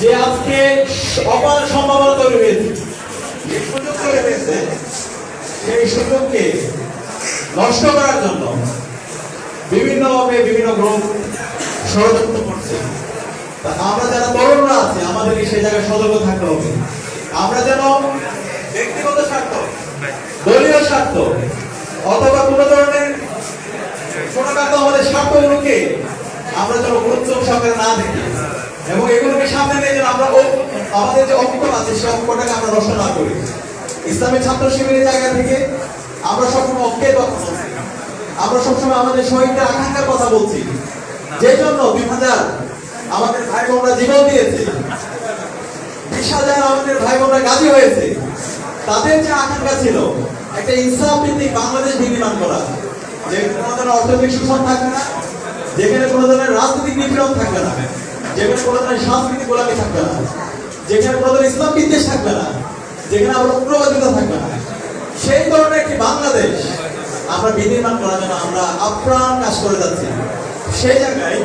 যে আজকে অপার সম্ভাবনা তৈরি হয়েছে। সুযোগ তৈরি হয়েছে। সেই সুযোগকে নষ্ট করার জন্য বিভিন্নভাবে বিভিন্ন গ্রুপ ষড়যন্ত্র করছে। তা আমরা যারা তরুণরা আছে আমাদেরকে সেই জায়গায় সতর্ক থাকতে হবে। আমরা যেন ব্যক্তিগত স্বার্থ দলীয় স্বার্থ অথবা কোনো ধরনের ছোটখাটো আমাদের স্বার্থগুলোকে আমরা যেন গুরুত্ব সহকারে না দেখি। এবং এগুলোকে সামনে নিয়ে যেন আমরা আমাদের যে অঙ্ক আছে, সেই অঙ্কটাকে আমরা নষ্ট না করি। ইসলামী ছাত্র শিবিরের জায়গা থেকে আমরা সবসময় অঙ্কের কথা বলছি। আমরা সবসময় আমাদের শহীদদের আকাঙ্ক্ষার কথা বলছি। যে জন্য দুই হাজার আমাদের ভাই বোনরা জীবন দিয়েছে, বিশ হাজার আমাদের ভাই বোনরা গাজী হয়েছে, তাদের যে আকাঙ্ক্ষা ছিল, একটা ইনসাফ ভিত্তিক বাংলাদেশ বিনির্মাণ করা। যেখানে কোনো ধরনের অর্থনৈতিক শোষণ থাকবে না, যেখানে কোনো ধরনের রাজনৈতিক নিপীড়ন থাকবে না। যেখানে কোনো ধরনের সাংস্কৃতিক গোলামি থাকবে না, যেখানে কোনো ধরনের ইসলাম বিদ্বেষ থাকবে না, যেখানে আমরা উগ্রবাদিতা থাকবে না। সেই ধরনের একটি বাংলাদেশ আমরা বিনির্মাণ করার জন্য আমরা আপ্রাণ কাজ করে যাচ্ছি। সেই জায়গায়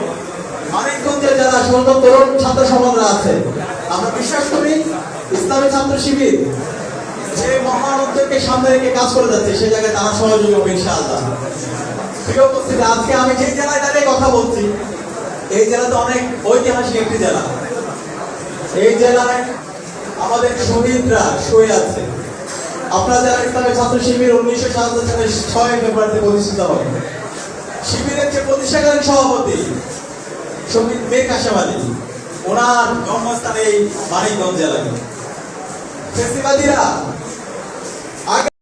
মানিকগঞ্জের যারা সমস্ত তরুণ ছাত্র সমাজরা আছে, আমরা বিশ্বাস করি ইসলামী ছাত্র শিবির যে মহান উদ্যোগকে সামনে রেখে কাজ করে যাচ্ছে, সেই জায়গায় তারা সহযোগী হবে ইনশাআল্লাহ। প্রিয় উপস্থিতি, আজকে আমি যে জেলায় দাঁড়িয়ে কথা বলছি এই জেলা তো অনেক ঐতিহাসিক একটি জেলা। এই জেলায় আমাদের শহীদরা শহীদ আছে। আপনারা যারা ইসলামী ছাত্র শিবির উনিশশো সাতাত্তর সালে ছয় ফেব্রুয়ারিতে প্রতিষ্ঠিত হয় শিবিরের যে প্রতিষ্ঠাকালীন সভাপতি শহীদ বেগ আশাবাদী, ওনার জন্মস্থান এই মানিকগঞ্জ জেলায়। ফেসিবাদীরা